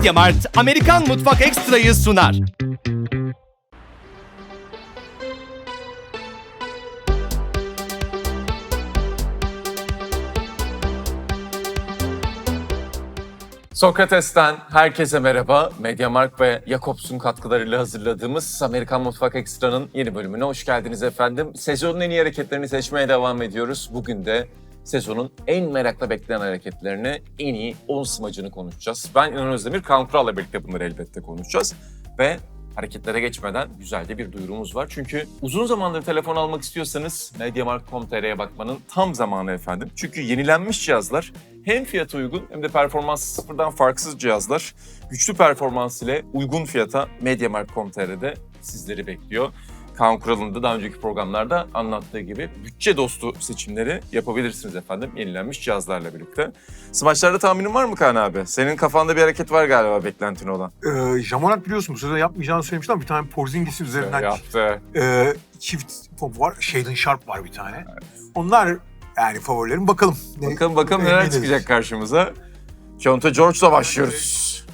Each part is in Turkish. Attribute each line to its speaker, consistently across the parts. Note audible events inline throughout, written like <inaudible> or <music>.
Speaker 1: Mediamart Amerikan Mutfak Ekstra'yı sunar.
Speaker 2: Sokrates'ten herkese merhaba. Mediamarkt ve Jacobs'un katkılarıyla hazırladığımız Amerikan Mutfak Ekstra'nın yeni bölümüne hoş geldiniz efendim. Sezonun en iyi hareketlerini seçmeye devam ediyoruz. Bugün de sezonun en merakla beklenen hareketlerini, en iyi 10 smacını konuşacağız. Ben İnan Özdemir, Kaan Kural'la birlikte bunları elbette konuşacağız. Ve hareketlere geçmeden güzel de bir duyurumuz var. Çünkü uzun zamandır telefon almak istiyorsanız Mediamarkt.com.tr'ye bakmanın tam zamanı efendim. Çünkü yenilenmiş cihazlar hem fiyatı uygun hem de performansı sıfırdan farksız cihazlar. Güçlü performans ile uygun fiyata Mediamarkt.com.tr'de sizleri bekliyor. Kaan Kural'ın da daha önceki programlarda anlattığı gibi bütçe dostu seçimleri yapabilirsiniz efendim yenilenmiş cihazlarla birlikte. Smaçlarda tahminin var mı Kaan abi? Senin kafanda bir hareket var galiba beklentin olan.
Speaker 3: Ee, Jamorak biliyorsun bu sezon yapmayacağını söylemişti ama bir tane Porzingis'in üzerinden
Speaker 2: Yaptı.
Speaker 3: e, çift top var. Shaden Sharp var bir tane. Onlar yani favorilerim. Bakalım.
Speaker 2: Bakalım bakalım
Speaker 3: ne-
Speaker 2: neler
Speaker 3: ne
Speaker 2: çıkacak karşımıza. Keontae George'la başlıyoruz.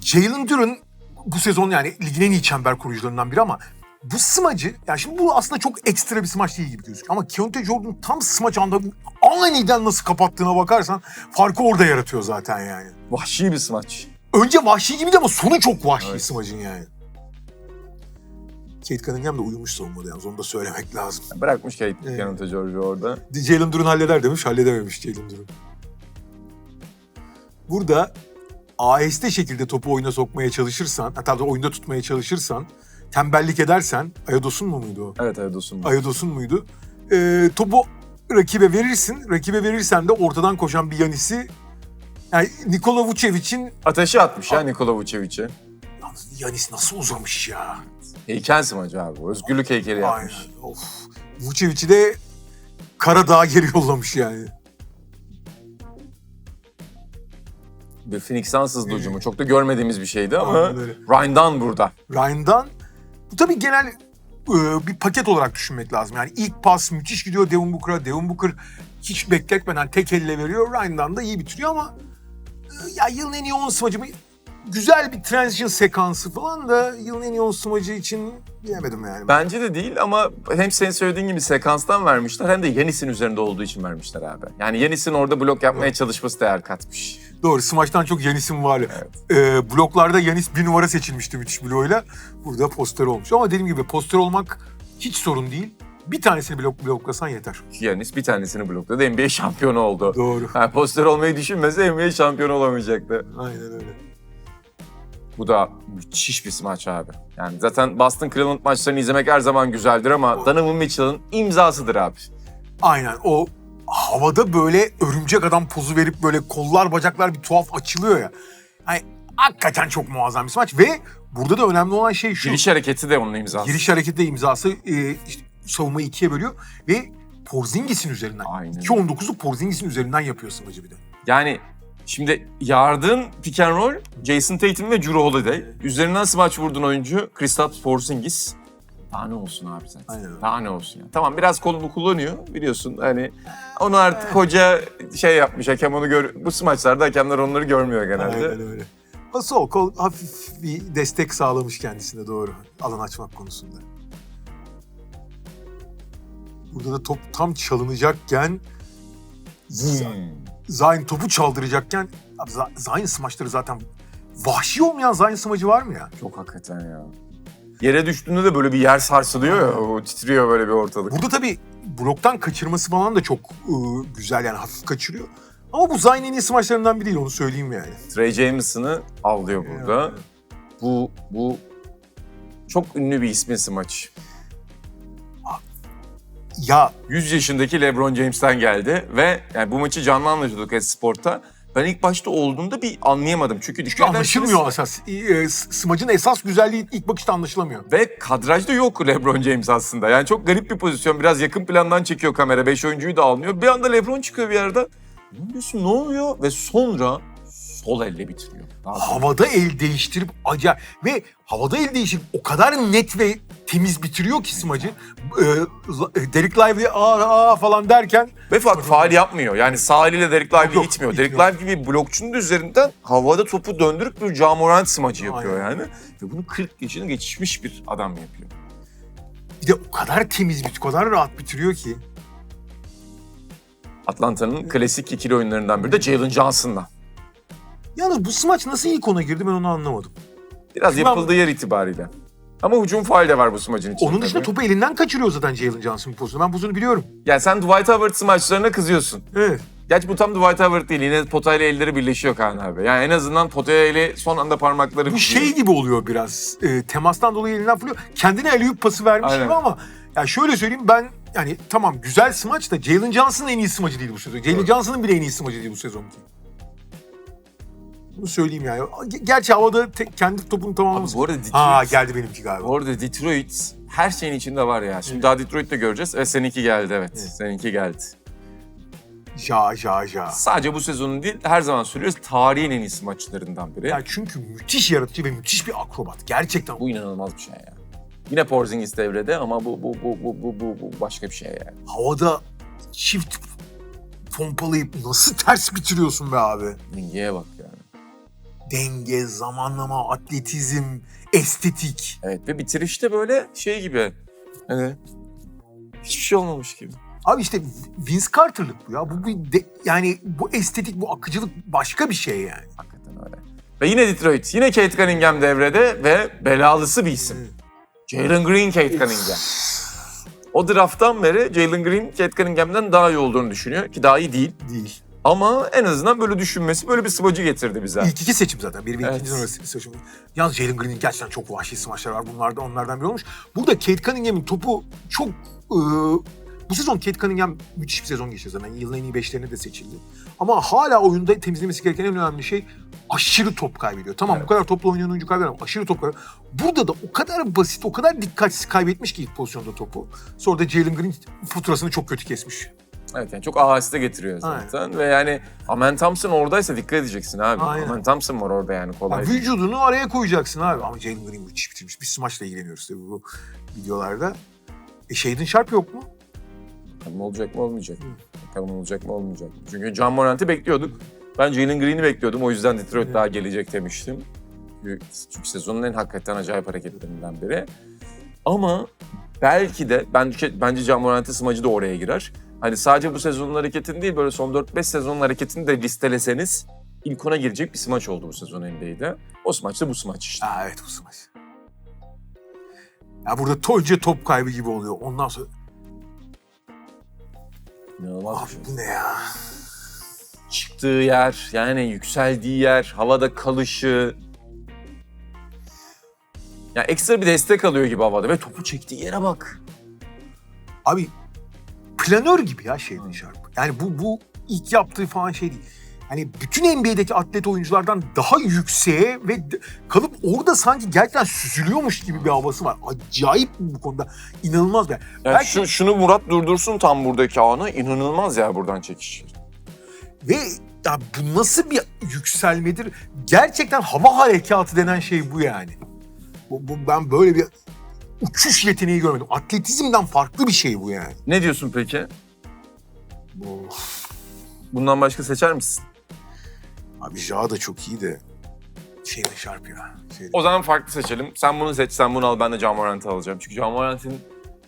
Speaker 3: Jalen Duren bu sezon yani ligin en iyi çember kurucularından biri ama bu smacı, yani şimdi bu aslında çok ekstra bir smaç değil gibi gözüküyor. Ama Keontae Jordan tam smaç anda aniden nasıl kapattığına bakarsan farkı orada yaratıyor zaten yani.
Speaker 2: Vahşi bir smaç.
Speaker 3: Önce vahşi gibiydi ama sonu çok vahşi
Speaker 2: Evet.
Speaker 3: smacın yani. Kate Cunningham da uyumuş savunmada yalnız onu da söylemek lazım.
Speaker 2: Bırakmış Kate
Speaker 3: Evet.
Speaker 2: Keontae George'u orada.
Speaker 3: Jalen Duran halleder demiş, halledememiş Jalen Duran. Burada aheste şekilde topu oyuna sokmaya çalışırsan, hatta da oyunda tutmaya çalışırsan, tembellik edersen, Ayados'un mu muydu o?
Speaker 2: Evet olsun.
Speaker 3: Ayados'un muydu? Ee, topu rakibe verirsin, rakibe verirsen de ortadan koşan bir Yanis'i, yani Nikola Vucevic'in,
Speaker 2: Ateşe atmış ya Nikola Vucevic'i.
Speaker 3: Yalnız Yanis nasıl uzamış ya?
Speaker 2: Heykel smacı abi bu. Özgürlük heykeli yapmış.
Speaker 3: Aynen, of. Vucevic'i de Karadağ'a geri yollamış yani.
Speaker 2: Bir Phoenix Suns hücumu. Çok da görmediğimiz bir şeydi ama
Speaker 3: Aynen öyle.
Speaker 2: Ryan'dan burada.
Speaker 3: Ryan'dan bu tabii genel e, bir paket olarak düşünmek lazım. Yani ilk pas müthiş gidiyor Devin Booker'a. Devin Booker hiç bekletmeden tek elle veriyor. Ryan'dan da iyi bitiriyor ama e, ya yılın en iyi 10 smacı? Güzel bir transition sekansı falan da yılın en iyi 10 smacı için diyemedim yani.
Speaker 2: Bence de değil ama hem senin söylediğin gibi sekanstan vermişler hem de Yanis'in üzerinde olduğu için vermişler abi. Yani Yanis'in orada blok yapmaya çalışması değer katmış.
Speaker 3: Doğru smaçtan çok Yanis'in var. E, bloklarda Yanis bir numara seçilmişti müthiş bloğuyla. Burada poster olmuş. Ama dediğim gibi poster olmak hiç sorun değil. Bir tanesini blok bloklasan yeter.
Speaker 2: Yanis bir tanesini blokladı. NBA şampiyonu oldu.
Speaker 3: Doğru.
Speaker 2: Ha, poster olmayı düşünmese NBA şampiyonu olamayacaktı.
Speaker 3: Aynen öyle.
Speaker 2: Bu da müthiş bir smaç abi. Yani zaten Boston Cleveland maçlarını izlemek her zaman güzeldir ama Donovan Mitchell'ın imzasıdır abi.
Speaker 3: Aynen o havada böyle örümcek adam pozu verip böyle kollar bacaklar bir tuhaf açılıyor ya. Yani hakikaten çok muazzam bir smaç ve burada da önemli olan şey şu.
Speaker 2: Giriş hareketi de onun imzası.
Speaker 3: Giriş hareketi imzası e, işte savunmayı ikiye bölüyor ve Porzingis'in üzerinden.
Speaker 2: Aynen.
Speaker 3: 2.19'u Porzingis'in üzerinden yapıyor smacı bir de.
Speaker 2: Yani şimdi yardığın pick and roll Jason Tatum ve Drew Holiday. Üzerinden smaç vurduğun oyuncu Kristaps Porzingis. Daha ne olsun abi zaten.
Speaker 3: Aynen.
Speaker 2: Daha ne olsun ya. Tamam biraz kolunu kullanıyor biliyorsun hani onu artık hoca şey yapmış hakem onu gör bu smaçlarda hakemler onları görmüyor genelde.
Speaker 3: Aynen öyle. Sol kol hafif bir destek sağlamış kendisine doğru alan açmak konusunda. Burada da top tam çalınacakken
Speaker 2: Hmm.
Speaker 3: Zayn topu çaldıracakken Zayn smaçları zaten vahşi olmayan Zayn smacı var mı ya?
Speaker 2: Çok hakikaten ya. Yere düştüğünde de böyle bir yer sarsılıyor ya, o titriyor böyle bir ortalık.
Speaker 3: Burada tabii bloktan kaçırması falan da çok ıı, güzel yani hafif kaçırıyor. Ama bu Zayn en iyi smaçlarından biri değil onu söyleyeyim yani.
Speaker 2: Trey Jameson'ı avlıyor burada.
Speaker 3: Yani.
Speaker 2: Bu bu çok ünlü bir ismin smaç.
Speaker 3: Ya
Speaker 2: 100 yaşındaki LeBron James'ten geldi ve yani bu maçı canlı anlatıyorduk Esport'ta. Ben ilk başta olduğunda bir anlayamadım. Çünkü dikkat
Speaker 3: anlaşılmıyor esas. E, smacın esas güzelliği ilk bakışta anlaşılamıyor.
Speaker 2: Ve kadrajda yok LeBron James aslında. Yani çok garip bir pozisyon. Biraz yakın plandan çekiyor kamera. Beş oyuncuyu da almıyor. Bir anda LeBron çıkıyor bir yerde. Ne diyorsun ne oluyor? Ve sonra sol elle bitiriyor.
Speaker 3: Havada el değiştirip acayip ve havada el değiştirip o kadar net ve temiz bitiriyor ki smacı. Ee, Derek Lively aa, aa falan derken
Speaker 2: Ve fa- faal yapmıyor. Yani sağ eliyle Derek Lively
Speaker 3: Yok,
Speaker 2: itmiyor. Derek. Lively gibi blokçunun da üzerinden havada topu döndürüp bir Jamorant smacı yapıyor
Speaker 3: Aynen.
Speaker 2: yani. Ve bunu 40 yaşını geçişmiş bir adam yapıyor.
Speaker 3: bir de o kadar temiz bit, o kadar rahat bitiriyor ki.
Speaker 2: Atlanta'nın klasik ikili oyunlarından biri de Jalen Johnson'la.
Speaker 3: Yalnız bu smaç nasıl ilk ona girdi ben onu anlamadım.
Speaker 2: Biraz
Speaker 3: Şimdi ben-
Speaker 2: yapıldığı yer itibariyle. Ama hücum faal de var bu smacın içinde.
Speaker 3: Onun dışında topu elinden kaçırıyor zaten Jalen Johnson bu pozisyonu. Ben bu pozisyonu biliyorum.
Speaker 2: Yani sen Dwight Howard smaçlarına kızıyorsun.
Speaker 3: Evet.
Speaker 2: Gerçi bu tam Dwight Howard değil. Yine potayla elleri birleşiyor Kaan abi. Yani en azından potaya eli son anda parmakları
Speaker 3: Bu şey gibi oluyor biraz. E, temastan dolayı elinden fırlıyor. Kendine eleyip pası vermiş
Speaker 2: Aynen.
Speaker 3: gibi ama ya şöyle söyleyeyim ben yani tamam güzel smaç da Jalen Johnson'ın en iyi smacı değil bu sezon. Jalen Johnson'ın bile en iyi smacı değil bu sezonki. Bunu söyleyeyim yani. Ge- Gerçi havada tek, kendi topunu
Speaker 2: Abi
Speaker 3: tamamlaması.
Speaker 2: bu arada Detroit,
Speaker 3: Ha geldi benimki galiba.
Speaker 2: bu arada Detroit her şeyin içinde var ya. Şimdi daha Detroit'te göreceğiz. Ve seninki geldi evet.
Speaker 3: Evet.
Speaker 2: Seninki geldi.
Speaker 3: Ja ja ja.
Speaker 2: Sadece bu sezonun değil her zaman söylüyoruz tarihin en iyisi maçlarından biri.
Speaker 3: Ya çünkü müthiş yaratıcı ve müthiş bir akrobat. Gerçekten.
Speaker 2: Bu inanılmaz bir şey ya. Yine Porzingis devrede ama bu bu bu bu bu, bu, bu başka bir şey yani.
Speaker 3: Havada çift pompalayıp nasıl ters bitiriyorsun be abi?
Speaker 2: Dengeye bak yani.
Speaker 3: Denge, zamanlama, atletizm, estetik.
Speaker 2: Evet ve bitirişte böyle şey gibi. Hani hiçbir şey olmamış gibi.
Speaker 3: Abi işte Vince Carter'lık bu ya. Bu bir de, yani bu estetik, bu akıcılık başka bir şey yani.
Speaker 2: Hakikaten öyle. Ve yine Detroit. Yine Kate Cunningham devrede ve belalısı bir isim. Jalen Green, Kate Cunningham. O drafttan beri Jalen Green, Kate Cunningham'den daha iyi olduğunu düşünüyor ki daha iyi değil.
Speaker 3: Değil.
Speaker 2: Ama en azından böyle düşünmesi böyle bir sıvacı getirdi bize.
Speaker 3: İlk iki seçim zaten. Bir ve
Speaker 2: Evet.
Speaker 3: ikinci sonrası seçim. Yalnız Jalen Green'in gerçekten çok vahşi smaçlar var. Bunlar da onlardan biri olmuş. Burada Kate Cunningham'in topu çok... ıı, bu sezon Kate Cunningham müthiş bir sezon geçirdi zaten. Yılın en iyi beşlerine de seçildi. Ama hala oyunda temizlemesi gereken en önemli şey aşırı top kaybediyor. Tamam
Speaker 2: Evet.
Speaker 3: bu kadar topla oynayan oyuncu kaybeder ama aşırı top kaybediyor. Burada da o kadar basit, o kadar dikkatsiz kaybetmiş ki ilk pozisyonda topu. Sonra da Jalen Green faturasını çok kötü kesmiş.
Speaker 2: Evet yani çok aheste getiriyor zaten. Ve yani Amen Thompson oradaysa dikkat edeceksin abi.
Speaker 3: Aynen.
Speaker 2: Amen Thompson var orada yani kolay.
Speaker 3: Ya vücudunu araya koyacaksın abi. Ama Jalen Green müthiş bitirmiş. Biz smaçla ilgileniyoruz tabii bu videolarda. E Shaden Sharp yok mu?
Speaker 2: Bakalım olacak mı olmayacak mı? Bakalım olacak mı olmayacak mı? Çünkü John Morant'ı bekliyorduk. Ben Jalen Green'i bekliyordum. O yüzden Detroit
Speaker 3: Evet.
Speaker 2: daha gelecek demiştim. Çünkü, sezonun en hakikaten acayip hareketlerinden biri. Ama belki de ben bence John Morant'ın smacı da oraya girer. Hani sadece bu sezonun hareketini değil böyle son 4-5 sezonun hareketini de listeleseniz ilk ona girecek bir smaç oldu bu sezon NBA'de. O smaç da bu smaç işte.
Speaker 3: Aa, evet bu smaç. Ya burada Tolca top kaybı gibi oluyor. Ondan sonra
Speaker 2: İnanılmaz
Speaker 3: abi
Speaker 2: şey.
Speaker 3: bu ne ya?
Speaker 2: çıktığı yer, yani yükseldiği yer, havada kalışı. Ya ekstra bir destek alıyor gibi havada ve topu çektiği yere bak.
Speaker 3: Abi planör gibi ya Shaden Sharp. Yani bu bu ilk yaptığı falan şey değil. Hani bütün NBA'deki atlet oyunculardan daha yükseğe ve kalıp orada sanki gerçekten süzülüyormuş gibi bir havası var. Acayip bu konuda. inanılmaz bir.
Speaker 2: Yani
Speaker 3: Belki-
Speaker 2: şu, şunu Murat durdursun tam buradaki anı. inanılmaz ya buradan çekiş.
Speaker 3: Ve ya bu nasıl bir yükselmedir? Gerçekten hava harekatı denen şey bu yani. Bu, bu- ben böyle bir uçuş yeteneği görmedim. Atletizmden farklı bir şey bu yani.
Speaker 2: Ne diyorsun peki?
Speaker 3: Bu,
Speaker 2: Bundan başka seçer misin?
Speaker 3: abi Ja da çok iyi de şeyden Sharp ya. Şeyden.
Speaker 2: O zaman farklı seçelim. Sen bunu seç, sen bunu al. Ben de John Morant'ı alacağım. Çünkü John Morant'ın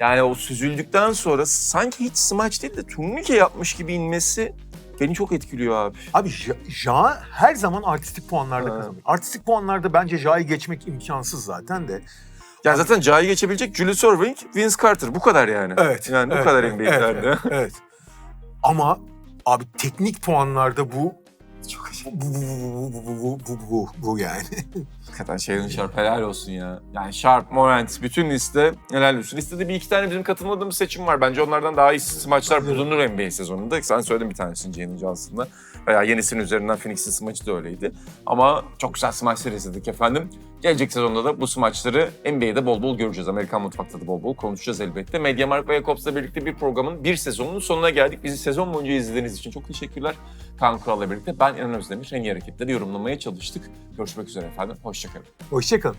Speaker 2: yani o süzüldükten sonra sanki hiç smaç değil de turnike yapmış gibi inmesi beni çok etkiliyor abi.
Speaker 3: Abi Ja, Ja her zaman artistik puanlarda
Speaker 2: Ha.
Speaker 3: kazanıyor. Artistik puanlarda bence Ja'yı geçmek imkansız zaten de.
Speaker 2: Yani zaten Caha'yı geçebilecek Julius Erving, Vince Carter. Bu kadar yani.
Speaker 3: Evet.
Speaker 2: Yani bu
Speaker 3: evet,
Speaker 2: kadar
Speaker 3: evet,
Speaker 2: NBA'lerde.
Speaker 3: Evet, evet. Ama abi teknik puanlarda bu
Speaker 2: Çok
Speaker 3: bu bu bu bu bu bu bu bu bu yani. <laughs>
Speaker 2: Hakikaten Shaden Sharp helal olsun ya. Yani Sharp, Morant, bütün liste helal olsun. Listede bir iki tane bizim katılmadığımız seçim var. Bence onlardan daha iyi smaçlar bulunur NBA sezonunda. Sen söyledin bir tanesini Jalen Johnson'da. Veya yenisinin üzerinden Phoenix'in smaçı da öyleydi. Ama çok güzel smaçlar izledik efendim. Gelecek sezonda da bu smaçları NBA'de bol bol göreceğiz. Amerikan mutfakta da bol bol konuşacağız elbette. Mediamarkt ve Jakobs'la birlikte bir programın bir sezonunun sonuna geldik. Bizi sezon boyunca izlediğiniz için çok teşekkürler. Kaan Kural'la birlikte ben ben İnan Özdemir. Rengi hareketleri yorumlamaya çalıştık. Görüşmek üzere efendim. Hoşçakalın.
Speaker 3: Hoşçakalın.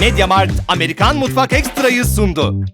Speaker 1: Mediamart Amerikan Mutfak Ekstra'yı sundu.